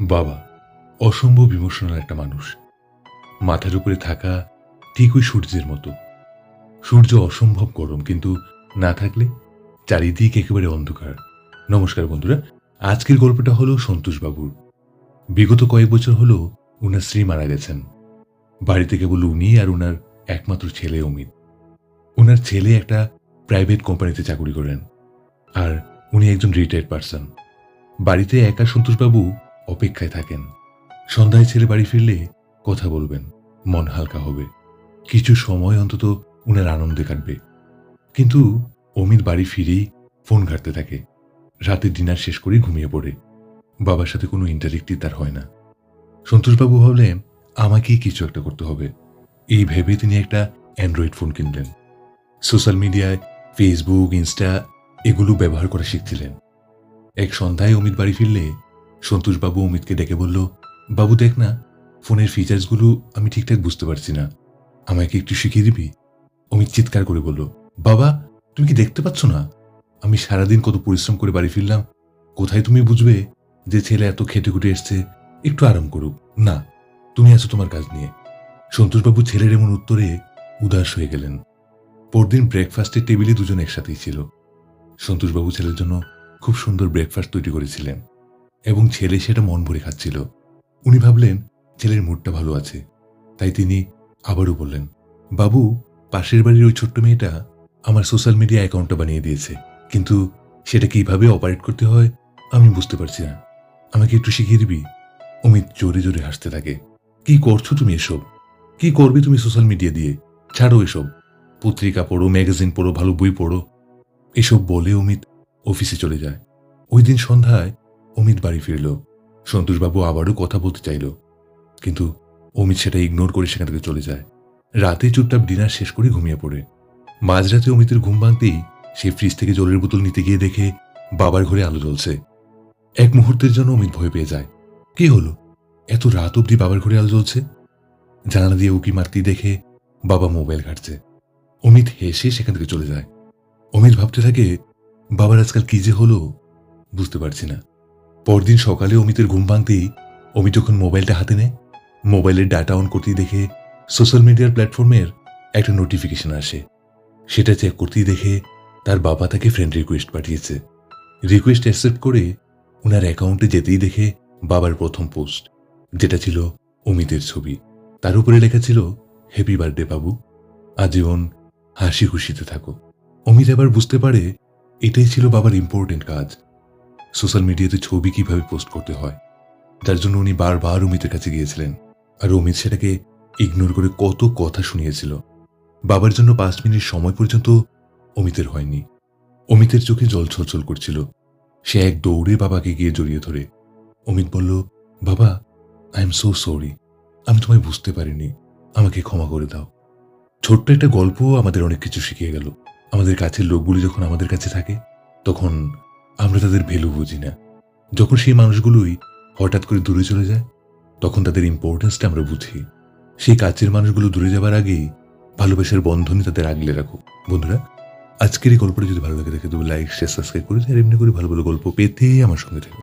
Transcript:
বাবা, অসম্ভব ইমোশনাল একটা মানুষ। মাথার উপরে থাকা ঠিক ওই সূর্যের মতো। সূর্য অসম্ভব গরম, কিন্তু না থাকলে চারিদিক একেবারে অন্ধকার। নমস্কার বন্ধুরা, আজকের গল্পটা হলো সন্তোষবাবুর বিগত কয়েক বছর হলো উনার স্ত্রী মারা গেছেন। বাড়িতে কেবল উনি আর উনার একমাত্র ছেলে অমিত। উনার ছেলে একটা প্রাইভেট কোম্পানিতে চাকরি করেন। আর উনি একজন রিটায়ার্ড পার্সন বাড়িতে একা সন্তোষবাবু অপেক্ষায় থাকেন। সন্ধ্যায় ছেলে বাড়ি ফিরলে কথা বলবেন। মন হালকা হবে। কিছু সময় অন্তত উনার আনন্দে কাটবে। কিন্তু অমিত বাড়ি ফিরেই ফোন ঘাটতে থাকে। রাতে ডিনার শেষ করে ঘুমিয়ে পড়ে। বাবার সাথে কোনো ইন্টারেক্টই তার হয় না। সন্তোষবাবু ভাবলেন, আমাকেই কিছু একটা করতে হবে। এই ভেবে তিনি একটা অ্যান্ড্রয়েড ফোন কিনলেন। সোশ্যাল মিডিয়ায় ফেসবুক ইনস্টা এগুলো ব্যবহার করা শিখছিলেন। এক সন্ধ্যায় অমিত বাড়ি ফিরলে সন্তোষবাবু অমিতকে ডেকে বলল, বাবু, দেখ না, ফোনের ফিচার্সগুলো আমি ঠিকঠাক বুঝতে পারছি না। আমাকে একটু শিখিয়ে দিবি? অমিত চিৎকার করে বলল, বাবা, তুমি কি দেখতে পাচ্ছ না? আমি সারাদিন কত পরিশ্রম করে বাড়ি ফিরলাম। কোথায় তুমি বুঝবে যে ছেলে এত খেটে খুটে এসছে? একটু আরাম করুক। না, তুমি আছো তোমার কাজ নিয়ে। সন্তোষবাবু ছেলের এমন উত্তরে উদাস হয়ে গেলেন। পরদিন ব্রেকফাস্টের টেবিলে দুজন একসাথেই ছিল। সন্তোষবাবু ছেলের জন্য খুব সুন্দর ব্রেকফাস্ট তৈরি করেছিলেন। এবং ছেলে সেটা মন ভরে খাচ্ছিল। উনি ভাবলেন, ছেলের মুডটা ভালো আছে। তাই তিনি আবারও বললেন, বাবু, পাশের বাড়ির ওই ছোট্ট মেয়েটা আমার সোশ্যাল মিডিয়া অ্যাকাউন্টটা বানিয়ে দিয়েছে। কিন্তু সেটা কীভাবে অপারেট করতে হয়? আমি বুঝতে পারছি না। আমাকে একটু শিখিয়ে দিবি? অমিত জোরে জোরে হাসতে থাকে। কি করছ তুমি এসব? কি করবে তুমি সোশ্যাল মিডিয়া দিয়ে? ছাড়ো এসব। পত্রিকা পড়ো, ম্যাগাজিন পড়ো, ভালো বই পড়ো। এসব বলে অমিত অফিসে চলে যায়। ওই দিন সন্ধ্যায় অমিত বাড়ি ফিরল। সন্তোষবাবু আবারও কথা বলতে চাইল। কিন্তু অমিত সেটা ইগনোর করে সেখান থেকে চলে যায়। রাতে চুপচাপ ডিনার শেষ করে ঘুমিয়ে পড়ে। মাঝরাতে অমিতের ঘুম ভাঙতেই সে ফ্রিজ থেকে জলের বোতল নিতে গিয়ে দেখে বাবার ঘরে আলো জ্বলছে। এক মুহূর্তের জন্য অমিত ভয় পেয়ে যায়। কি হলো? এত রাত অবধি বাবার ঘরে আলো জ্বলছে? জানালা দিয়ে উকি মারতেই দেখে বাবা মোবাইল ঘাটছে। অমিত হেসে সেখান থেকে চলে যায়। অমিত ভাবতে থাকে, বাবার আজকাল কি যে হলো বুঝতে পারছি না। পরদিন সকালে অমিতের ঘুম ভাঙতেই অমিত যখন মোবাইলটা হাতে নেয়। মোবাইলের ডাটা অন করতেই দেখে সোশ্যাল মিডিয়ার প্ল্যাটফর্মের একটা নোটিফিকেশন আসে। সেটা চেক করতেই দেখে তার বাবা তাকে ফ্রেন্ড রিকোয়েস্ট পাঠিয়েছে। রিকোয়েস্ট অ্যাকসেপ্ট করে ওনার অ্যাকাউন্টে যেতেই দেখে বাবার প্রথম পোস্ট যেটা ছিল অমিতের ছবি। তার উপরে লেখা ছিল হ্যাপি বার্থডে বাবু। আজীবন হাসি খুশিতে থাকো। অমিত এবার বুঝতে পারে, এটাই ছিল বাবার ইম্পর্টেন্ট কাজ। সোশ্যাল মিডিয়াতে ছবি কীভাবে পোস্ট করতে হয়, তার জন্য উনি বারবার অমিতের কাছে গিয়েছিলেন। আর অমিত সেটাকে ইগনোর করে কত কথা শুনিয়েছিল। বাবার জন্য পাঁচ মিনিট সময় পর্যন্ত অমিতের হয়নি। অমিতের চোখে জল ছলছল করছিল। সে এক দৌড়ে বাবাকে গিয়ে জড়িয়ে ধরে। অমিত বলল, বাবা আই এম সো সরি আমি তোমায় বুঝতে পারিনি। আমাকে ক্ষমা করে দাও। ছোট্ট একটা গল্প আমাদের অনেক কিছু শিখিয়ে গেল। আমাদের কাছের লোকগুলি যখন আমাদের কাছে থাকে, তখন আমরা তাদের ভ্যালু বুঝি না। যখন সেই মানুষগুলোই হঠাৎ করে দূরে চলে যায়, তখন তাদের ইম্পর্টেন্সটা আমরা বুঝি। সেই কাছের মানুষগুলো দূরে যাবার আগেই ভালোবাসার বন্ধনই তাদের আগলে রাখো বন্ধুরা, আজকের এই গল্পটা যদি ভালো লাগে দেখে তবে লাইক শেয়ার সাবস্ক্রাইব করে আর এমনি করে ভালো ভালো গল্প পেতে আমার সঙ্গে থেকো।